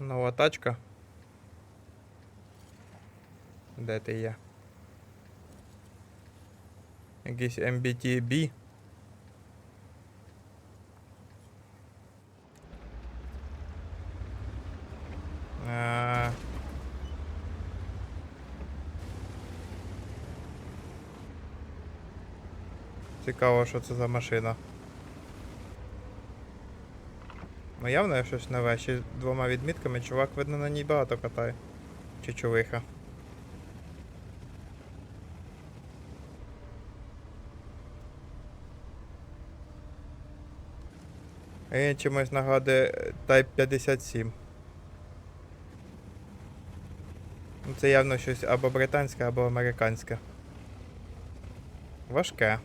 Нова тачка. Де ти є? Якийсь MBTB. Е, Цікаво, що це за машина. Ну явно щось нове, ще двома відмітками. Чувак, видно, на ній багато катає. Чи чувиха. Він чимось нагадує е, Type 57. Ну, Це явно щось або британське, або американське. Важке.